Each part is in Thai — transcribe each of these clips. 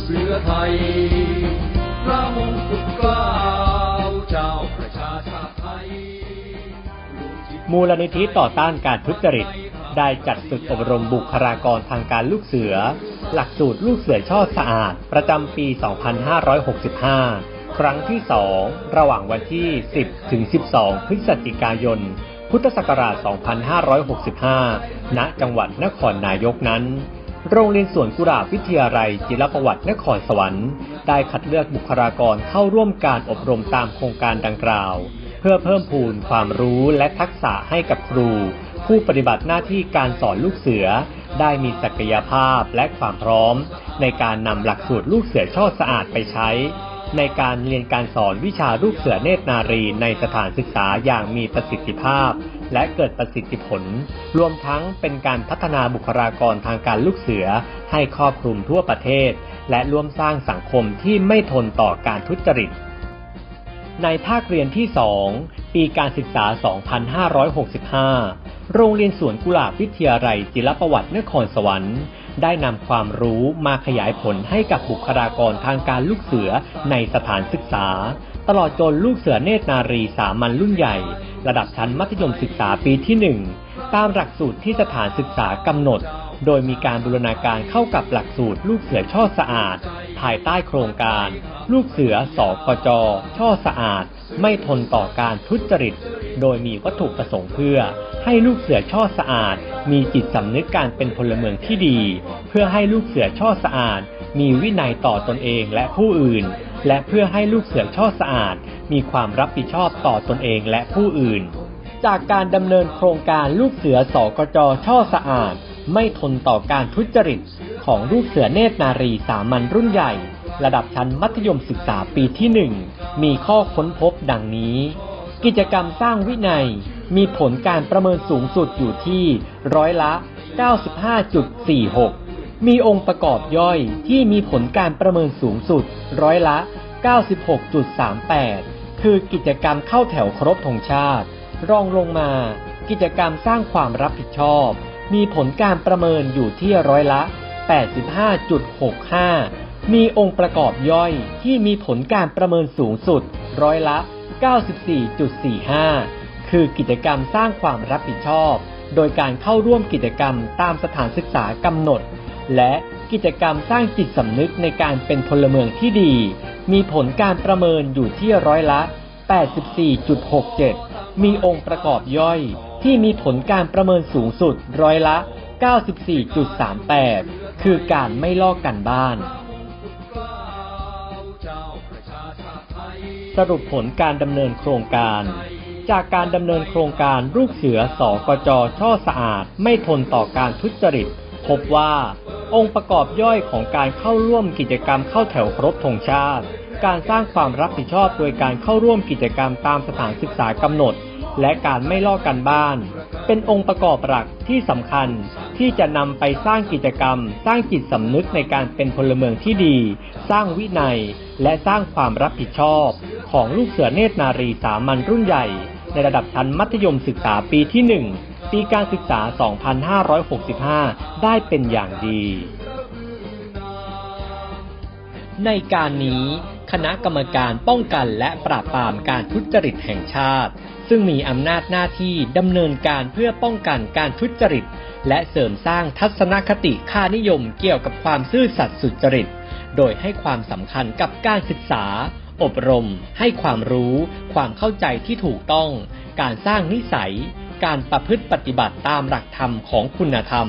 เสือไทย พระมงกุฎกล้าเจ้าประชาชาติไทย มูลนิธิต่อต้านการทุจริต ได้จัดฝึกอบรมบุคลากรทางการลูกเสือ หลักสูตรลูกเสือช่อสะอาด ประจำปี 2565 ครั้งที่ 2 ระหว่างวันที่ 10 ถึง 12 พฤศจิกายน พุทธศักราช 2565 ณ จังหวัดนครนายกนั้น โรงเรียนสวนกุหลาบวิทยาลัยจิรประวัตินครสวรรค์ ได้คัดเลือกบุคลากรเข้าร่วมการอบรมตามโครงการดังกล่าว เพื่อเพิ่มพูนความรู้และทักษะให้กับครู ผู้ปฏิบัติหน้าที่การสอนลูกเสือ ได้มีศักยภาพและความพร้อม ในการนำหลักสูตรลูกเสือช่อสะอาดไปใช้ ในการเรียนการสอนวิชาลูกเสือเนตรนารีในสถานศึกษาอย่างมีประสิทธิภาพ และเกิดประสิทธิผล รวมทั้งเป็นการพัฒนาบุคลากรทางการลูกเสือให้ครอบคลุมทั่วประเทศ และร่วมสร้างสังคมที่ไม่ทนต่อการทุจริต ในภาคเรียนที่ 2 ปีการศึกษา 2565 โรงเรียนสวนกุหลาบวิทยาลัยจิรประวัตินครสวรรค์ได้นำความรู้มาขยายผลให้กับบุคลากรทางการลูกเสือในสถานศึกษา ตลอดจนลูกเสือเนตรนารีสามัญรุ่นใหญ่ ระดับชั้นมัธยมศึกษาปีที่ 1 ตามหลักสูตรที่สถานศึกษากำหนด โดยมีการบูรณาการเข้ากับหลักสูตรลูกเสือช่อสะอาด ภายใต้โครงการ ลูกเสือสอกจช่อสะอาด ไม่ทนต่อการทุจริต โดยมีวัตถุประสงค์เพื่อ ให้ลูกเสือช่อสะอาด มีจิตสำนึกการเป็นพลเมืองที่ดี เพื่อให้ลูกเสือช่อสะอาด มีวินัยต่อตนเองและผู้อื่น และเพื่อให้ลูกเสือช่อสะอาด มีความรับผิดชอบต่อตนเองและผู้อื่น จากการดำเนินโครงการลูกเสือสอกจช่อสะอาด ไม่ทนต่อการทุจริต ของลูกเสือเนตรนารีสามัญรุ่นใหญ่ ระดับชั้นมัธยมศึกษาปีที่ 1 มีข้อค้นพบดังนี้ กิจกรรมสร้างวินัย มีผลการประเมินสูงสุดอยู่ที่ร้อยละ 95.46 มีองค์ประกอบย่อยที่มีผลการประเมินสูงสุดร้อยละ 96.38 คือกิจกรรมเข้าแถวครบธงชาติ รองลงมา กิจกรรมสร้างความรับผิดชอบ มีผลการประเมินอยู่ที่ร้อยละ 85.65 มีองค์ประกอบย่อยที่มีผลการประเมินสูงสุดร้อยละ 94.45 คือกิจกรรมสร้างความรับผิดชอบ โดยการเข้าร่วมกิจกรรมตามสถานศึกษากำหนด และกิจกรรมสร้างจิตสำนึกในการเป็นพลเมืองที่ดี มีผลการประเมินอยู่ที่ร้อยละ 84.67 มีองค์ประกอบย่อยที่มีผลการประเมินสูงสุดร้อยละ 94.38 คือการไม่ลอกกันบ้าน สรุปผลการดำเนินโครงการจากการดำเนินโครงการลูกเสือสอกจช่อสะอาด ไม่ทนต่อการทุจริต พบว่า องค์ประกอบย่อยของการเข้าร่วมกิจกรรมเข้าแถวครบธงชาติ การสร้างความรับผิดชอบโดยการเข้าร่วมกิจกรรมตามสถานศึกษากำหนด และการไม่ลอกกันบ้าน เป็นองค์ประกอบหลักที่สำคัญที่จะนำไปสร้างกิจกรรม สร้างจิตสำนึกในการเป็นพลเมืองที่ดี สร้างวินัย และสร้างความรับผิดชอบ ของลูกเสือเนตรนารีสามัญรุ่นใหญ่ ในระดับชั้นมัธยมศึกษาปีที่ 1 ปีการศึกษา 2565 ได้เป็นอย่างดี ในการนี้คณะกรรมการป้องกันและปราบปรามการทุจริตแห่งชาติ ซึ่งมีอำนาจหน้าที่ดำเนินการเพื่อป้องกันการทุจริต และเสริมสร้างทัศนคติค่านิยมเกี่ยวกับความซื่อสัตย์สุจริต โดยให้ความสำคัญกับการศึกษา อบรม ให้ความรู้ ความเข้าใจที่ถูกต้อง การสร้างนิสัย การประพฤติปฏิบัติตามหลักธรรมของคุณธรรม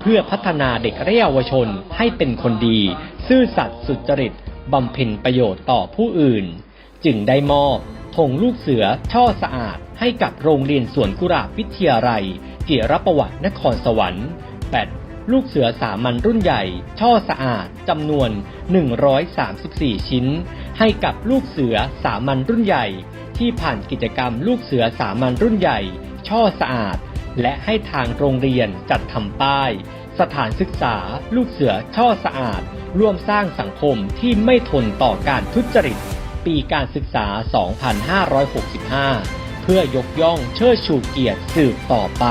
เพื่อพัฒนาเด็กและเยาวชนให้เป็นคนดี ซื่อสัตย์สุจริตบำเพ็ญประโยชน์ต่อผู้อื่น จึงได้มอบธงลูกเสือช่อสะอาดให้กับโรงเรียนสวนกุหลาบวิทยาลัยเจียรประวัตินครสวรรค์ 8. ลูกเสือสามัญรุ่นใหญ่ ช่อสะอาดจำนวน 134 ชิ้น ให้กับลูกเสือสามัญรุ่นใหญ่ ที่ผ่านกิจกรรมลูกเสือสามัญรุ่นใหญ่ ช่อสะอาด และให้ทางโรงเรียนจัดทำป้าย สถานศึกษา ลูกเสือช่อสะอาด ร่วมสร้างสังคมที่ไม่ทนต่อการทุจริต ปีการศึกษา 2565 เพื่อยกย่องเชิดชูเกียรติสืบต่อไป